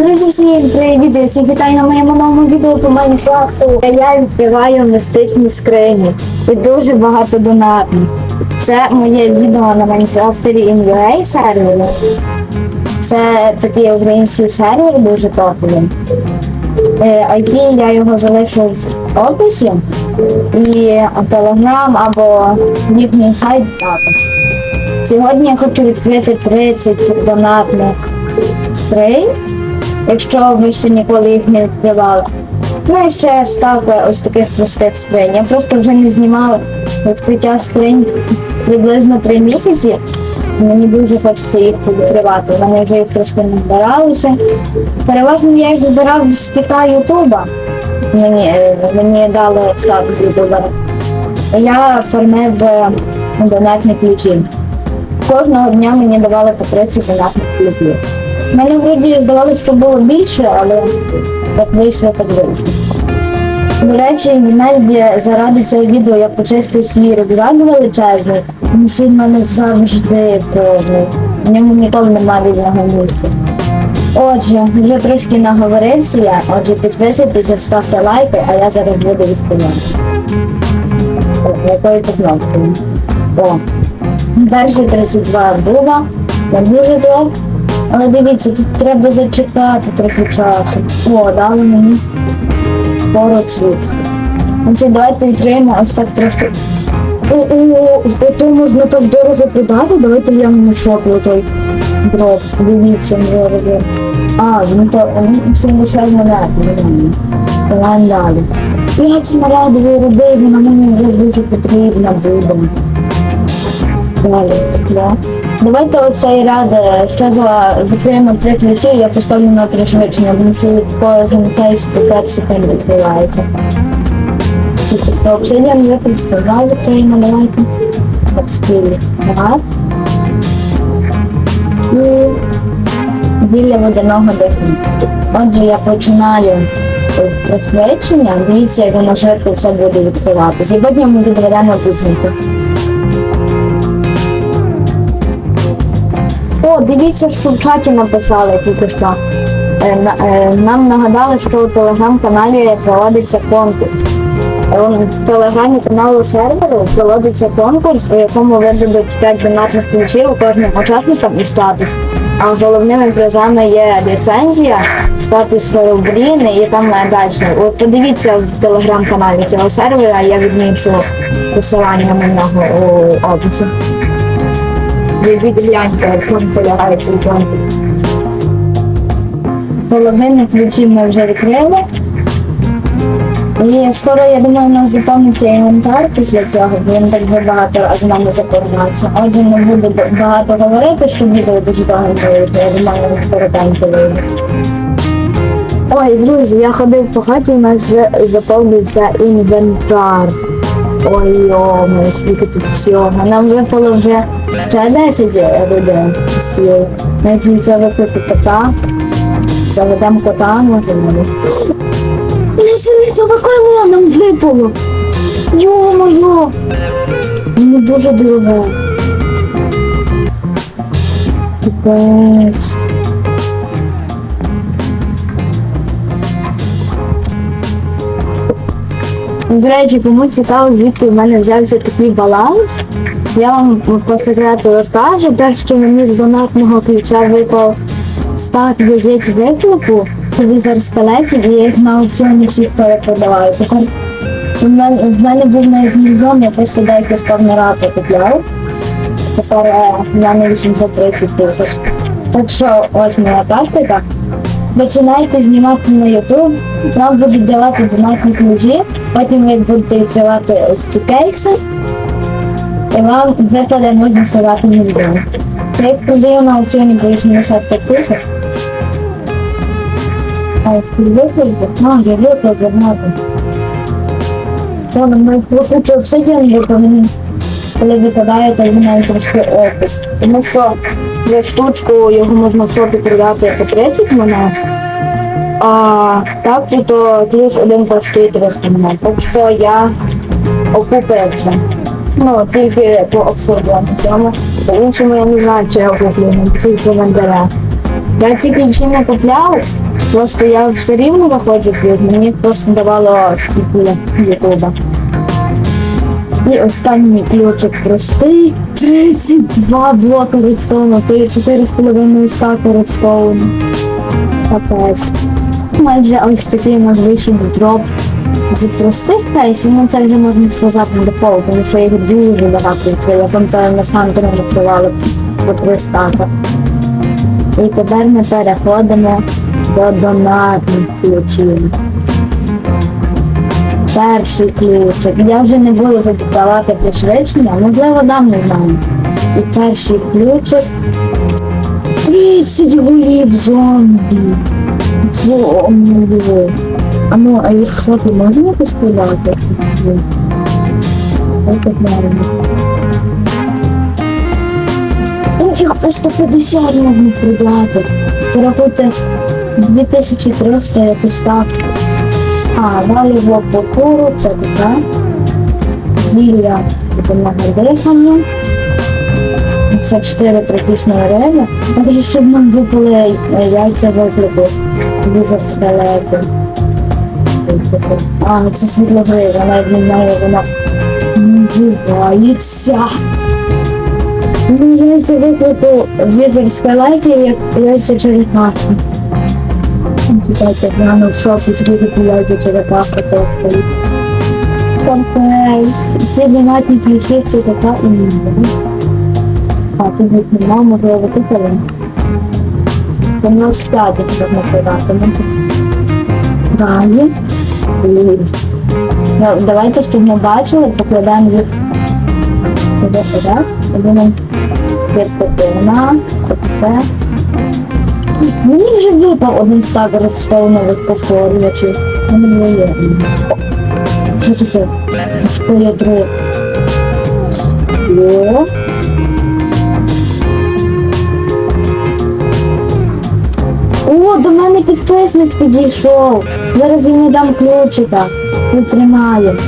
Друзі, всім привіт! Всіх вітаю на моєму новому відео по Майнкрафту. Я відкриваю містичні скрині і дуже багато донатів. Це моє відео на Майнкрафтері InUA сервері. Це такий український сервер, дуже топовий. Е, IP я його залишу в описі. І Телеграм або їхній сайт також. Сьогодні я хочу відкрити 30 донатних скринь якщо ви ще ніколи їх не відкривали. Ну і ще стак ось таких простих скринь. Я просто вже не знімала відкриття скринь приблизно 3 місяці. Мені дуже хочеться їх відкривати. У мене вже їх трошки набиралося. Переважно я їх вибирав з Китаю Ютуба. Мені, е, мені дали статус ютубера. Я фармив е, донатні ключі. Кожного дня мені давали по 30 донатних ключів. Мене вроді здавалося, що було більше, але як вийшло, так вийшло. До речі, навіть заради цього відео я почистив свій рюкзак величезний, він в мене завжди повний. В ньому ніколи немає вільного місця. Отже, вже трошки наговорився я. Отже, підписуйтеся, ставте лайки, а я зараз буду відповідати. О, Якою це кнопкою? О, перші 32 дуба, не дуже довго. Але дивіться, тут треба зачекати трохи часу. О, дали мені пору цвіт. Давайте відкриємо ось так трошки. О, о, ото можна так дорого продати, давайте глянемо на шопі отой дроп. Дивіться, дорого. А, ну то ну, 70 монет, нормально. Давай далі. П'ять смарагдової руди, вона мені вже дуже потрібна буде. Далі, да. Давайте оцей ряд е, ще за відкриємо три ключі, я поставлю на пришвидшення, тому що кожен кейс по 5 секунд відкривається. Тобто обсидіан випустив, давай відкриємо, давайте. Так, скілі. Так. І зілля водяного дихання. Отже, я починаю пришвидшення, дивіться, як воно швидко все буде відкриватися. І потім ми відведемо підсумку. Дивіться, що в чаті написали тільки що. Е, е, Нам нагадали, що у телеграм-каналі проводиться конкурс. Е, В телеграмі каналу серверу проводиться конкурс, у якому видадуть 5 донатних ключів кожним учасникам і статус. А головними призами є ліцензія, статус Феробрін і там далі. От подивіться в телеграм-каналі цього сервера, я відмічу посилання на нього у описі. Вийдіть гляньте, в чому полягає цей конкурс. Половину ключів ми вже відкрили. І скоро, я думаю, у нас заповниться інвентар після цього, бо він так вже багато з мене заповнявся. Отже, не буду багато говорити, щоб відео дуже довго не. Я думаю, коротенько вийде. Ой, друзі, я ходив по хаті, у нас вже заповнився інвентар. Ой, йомо, скільки тут всього. Нам випало вже ще 10 людей з цієї. Навіть це викликати кота. Заведемо кота, може буде. Лісове крило нам випало. Йо-моє. Воно дуже дороге. Капець. До речі, кому цікаво, звідки в мене взявся такий баланс, я вам по секрету розкажу, так що мені з донатного ключа випав стак яєць виклику, телевізор скелетів, і я їх на аукціоні всіх перепродаваю. В мене, в мене був навіть мільйон, я просто деякі з повнорати купляв. Тепер е, я на 830 тисяч. Так що ось моя тактика. Починайте знімати на YouTube, вам будуть давати донатні ключі, потім ви будете відкривати ось ці кейси, і вам випаде, можна сказати, мільйон. Я продаю на аукціоні по 85 тисяч. А як ти виклик? А, я виклик багато. О, на мою обсидіан. Коли випадає, то вже навіть трошки опит. Тому що за штучку його можна в шопі продати по 30 монет. А так то ключ один коштує 300 монет. Так що я окупився. Ну, тільки по обслуговуванню цьому. По іншому я не знаю, чи я окуплю, напишіть в коментарях. Я ці ключі не купляв, Просто я все рівно виходжу плюс, мені просто давало скільки ютуба. І останній ключик простий. 32 блоки редстоуну, то є 4,5 стаки редстоуну. Капець. Майже ось такий у нас вийшов дроп з простих кейсів, ну це вже можна сказати на дефолт, тому що їх дуже багато відкрили. Я пам'ятаю, ми з хантером відкривали по 3 стака. І тепер ми переходимо до донатних ключів. Перший ключик. Я вже не буду задавати пришвидшення, можливо, дам, не знаю. І перший ключик. 30 голів зомбі. Зомбі. А ну, а їх що ти можна якось подати? Ну, Їх по 150 можна продати. Це рахуйте 2300 якось так. А, далі блок покору, це таке. Зілля допомога дихання. Це 4 тропічної риби. Я хочу, щоб нам випали е, яйця виклику. Візор скелети. А, це світлогрива, навіть не знаю, вона називається. Ну, яйця виклику візор скелетів, як яйця черепахи. Чекайте, гляну в шопі, ті яйця черепаха коштують. Капець. Ці донатні ключі, це така імба. А, тут їх нема, можливо, викупили. У нас продати. ну, тут. Далі. Ну, Давайте, щоб ми бачили, покладемо їх. І будемо спиртити на, це таке. Мені вже випав один стак редстоунових повторювачів. Вони не Що таке? Що ядро? О. О, до мене підписник підійшов. Зараз йому дам ключика. Ми тримаємо.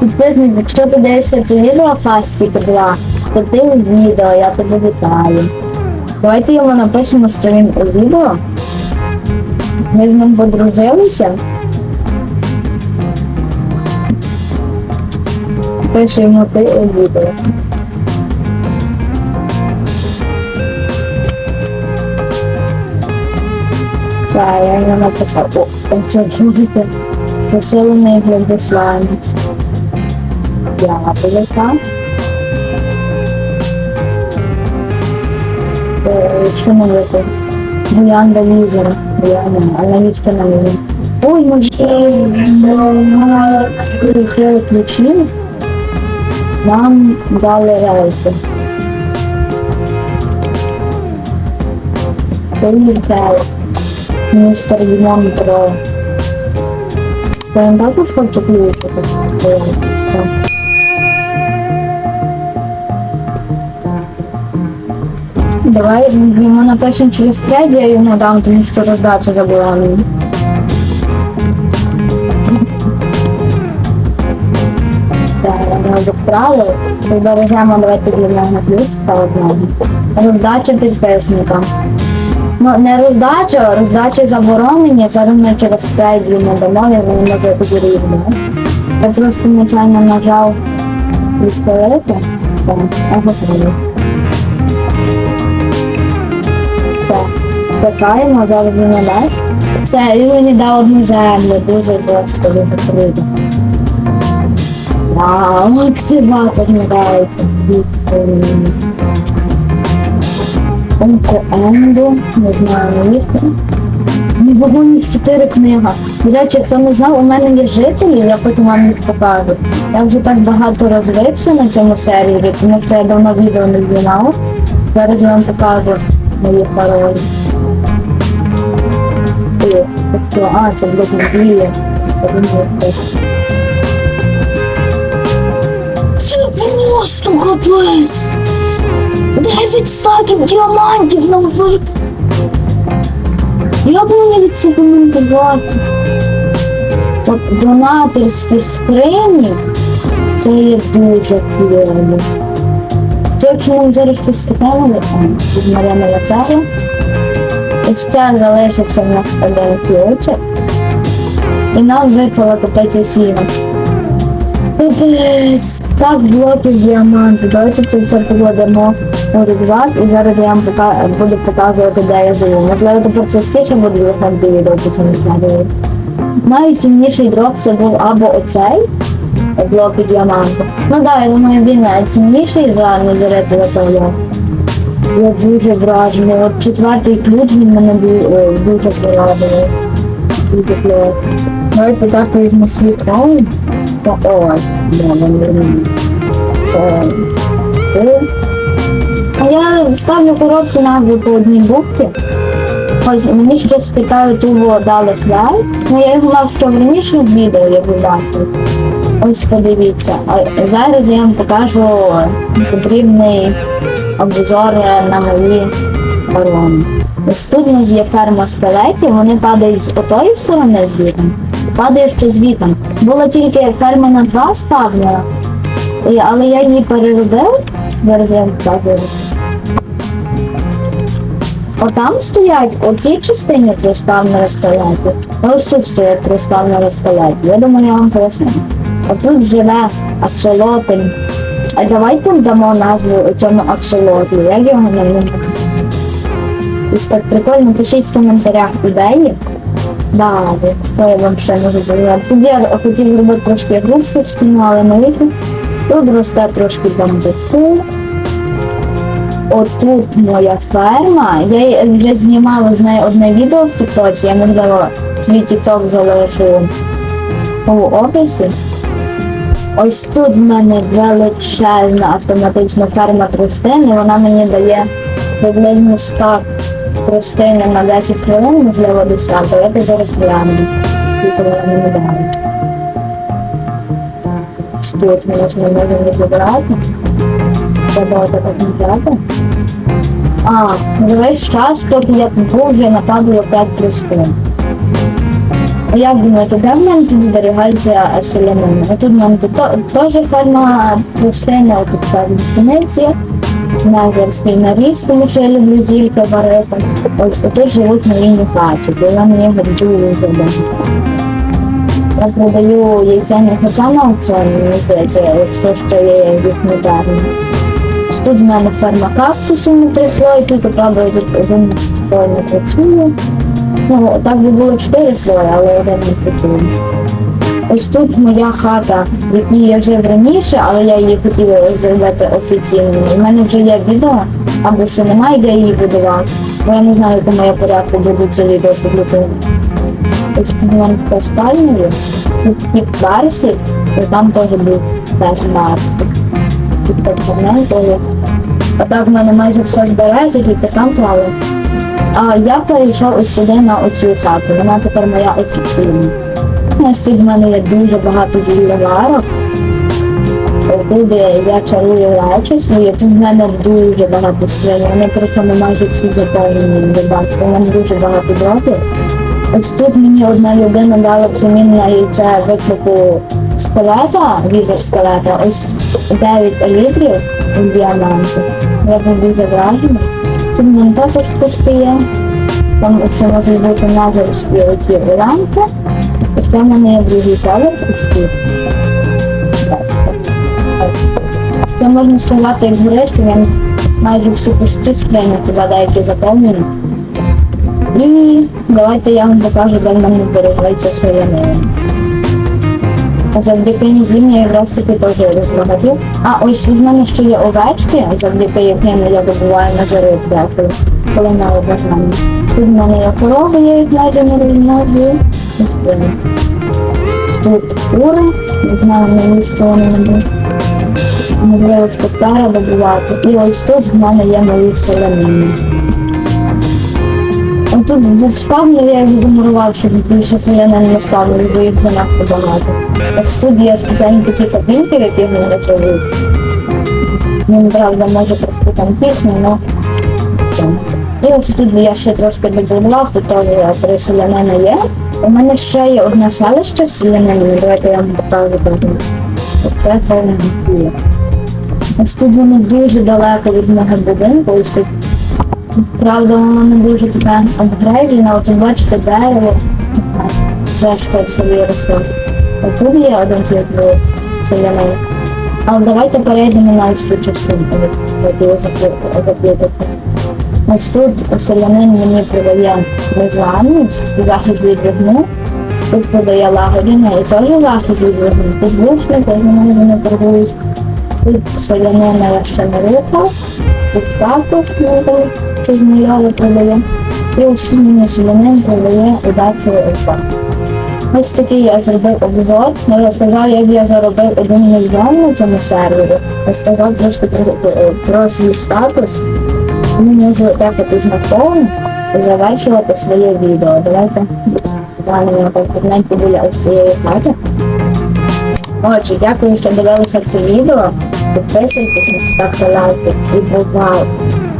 Підписник, якщо ти дивишся це відео Фастік 2, у відео, я тебе вітаю. Давайте йому напишемо, що він у відео. Ми з ним подружилися. Пишемо ти у відео. Це я йому написав. О, це що таке? Посилений глядосланець. Дякую так. Е, Що нам випав? Буянда візера. Буянда, а навіщо нам він? Ой, ми відкрили ключі. Нам дали рейки. Поїхали. Містер. Це він також хоче ключі? Так. Давай йому напишемо через трейд, я йому дам, тому що роздача заборонена. Відправили. Збережемо, давайте для нього ключ та одного. Роздача підписникам. Ну, не роздача, роздача заборонені, зараз ми через трейд йому дамо, і він може підрівняти. Я просто нечайно нажав відповідати. Я готовий. Чекаємо, зараз він надасть. Все, він мені дав одну землю, дуже жорстко, дуже круто. Вау, активатор не дається. Онко Енду, не знаю, навіщо. Не вогонь 4 книга. До речі, хто не знав, у мене є жителі, я потім вам їх покажу. Я вже так багато розвився на цьому сервері, тому що я давно відео не знімав. Зараз я вам покажу мої паролі. Тобто, а, це думаю, хтось. Це просто капець! 9 стаків діамантів нам випав! Як мені це коментувати? От донаторські скрині це є дуже кльово. То якщо нам зараз щось таке не від Мар'яни Лацару, ще залишився в нас один ключик, і нам випала купити сіна. Капець, Так, блоків діаманту. Давайте це все покладемо у рюкзак і зараз я вам буду показувати, де я живу. Можливо, тепер частіше буду виходити відео по цьому серії. Найцінніший дроп це був або оцей блок діаманту. Ну так, я думаю, він найцінніший за незарядний павло. Я дуже вражений. От четвертий ключ він мене е, дуже порадував. Дуже кльово. Давайте так візьму свій трон. О, да, вернув. А я ставлю короткі назви по одній букві. Ось мені щось питають тубо дали фляй. Ну я його мав ще в ранішніх відео, як ви бачили. Ось подивіться. А зараз я вам покажу потрібний обзор на мої барони. Ось тут у нас є ферма скелетів, вони падають з отої сторони звітом, падає ще звітом. Була тільки ферма на два спавнера, але я її переробив. Зараз я. Отам стоять, у цій частині три спавнери скелетів. Ось тут стоять три спавнери скелетів. Я думаю, я вам поясню. А тут живе аксолотль. А давайте дамо назву цьому аксолотлю. Як його не? Ось так прикольно, пишіть в коментарях ідеї. Да, що я вам ще можу сказати. Тут я хотів зробити трошки грубшу стіну, але не вийшло. Тут росте трошки бамбуку. Отут моя ферма. Я вже знімала з нею одне відео в Тіктоці, я можливо свій Тікток залишу у описі. Ось тут в мене величезна автоматична ферма тростин, і вона мені дає приблизно 100 тростини на 10 хвилин, можливо, десь так. Давайте зараз гляну. Ось Тут ми ми можемо забирати. Забагато так не брати. А, весь час, поки я був, вже нападало 5 тростин. А Як думаєте, де в мене тут зберігається селянин? Тут в мене теж ферма а тут ферма пшениці, мезерський наріс, тому що я люблю зільки варити. Ось тут живуть мої нюхачі, бо я мені дуже. Я продаю яйця не хоча на аукціоні, мені здається, якщо що є їх не дарні. Тут в мене ферма кактусів на три слої, тут правда тут один не працює. Ну, так би було чотири слої, але один не. Ось тут моя хата, в якій я жив раніше, але я її хотіла зробити офіційною. У мене вже є відео, або що немає, де її будував. Бо я не знаю, якому я порядку буду це відео публікувати. Ось тут в мене така спальня. Тут тип Барсі, і там теж був пес Барсі. Тут апартаменти є. А так в мене майже все з берези, тільки там плаває. А я перейшов ось сюди на оцю хату. Вона тепер моя офіційна. Тут в мене є дуже багато зілляварок. Тут я чарую речі свої, тут в мене дуже багато скринь. Вони причому майже всі заповнені, ви бачите, у мене дуже багато дропів. Ось тут мені одна людина дала взамін на яйце виклику скелета, візер скелета, ось 9 літрів діаманту. Я був дуже вражений. Тут в також трошки. Там ще може бути назовські оці лампи. І ще в мене є другий поверх ось тут. Це можна сказати, як горище, він майже всю пусті скрині, хіба деякі заповнені. І давайте я вам покажу, де в мене зберігається селянин. Завдяки їм якраз таки теж розбагатів. А ось з мене ще є овечки, завдяки яким я добуваю на зарив дякую, коли на обажання. Тут в мене є корови, я їх майже не розмножую. Тут кури, не знаю навіщо вони не. Можливо, спектара добувати. І ось тут в мене є мої селянини. Був спавнер, я їх замурував, щоб більше селянин не спавнили, бо їх занадто багато. Ось тут є спеціальні такі кабінки, в вони живуть. Він, правда, може трохи там тісно, але... І ось тут я ще трошки добудував, тут теж три селянини є. У мене ще є одне селище з селянинами, давайте я вам покажу. теж. Оце ферма. Ось тут воно дуже далеко від мого будинку. Ось тут. Правда, воно не дуже таке апгрейджене, от тут бачите дерево. Це що все виросло. А тут є один тільки селянин. Але давайте перейдемо на цю частинку, от його заплутати. Ось тут селянин мені продає незламність, захист від вогню. Тут продає лагодіння і теж захист від вогню. Тут лучник, я знаю, вони торгують. Тут селянина я ще не рухав. Ну, там щось мільйони продає. І мені селянин продає удачу ельфа. Ось такий я зробив обзор. Я розказав, як я заробив 1 мільйон на цьому сервері. Розказав трошки про, про, про свій статус. Ми можу тепатись на фон і завершувати своє відео. Давайте так одненько біля ось цієї хати. Отже, дякую, що дивилися це відео. Підписуйтесь, ставте лайки і бувайте.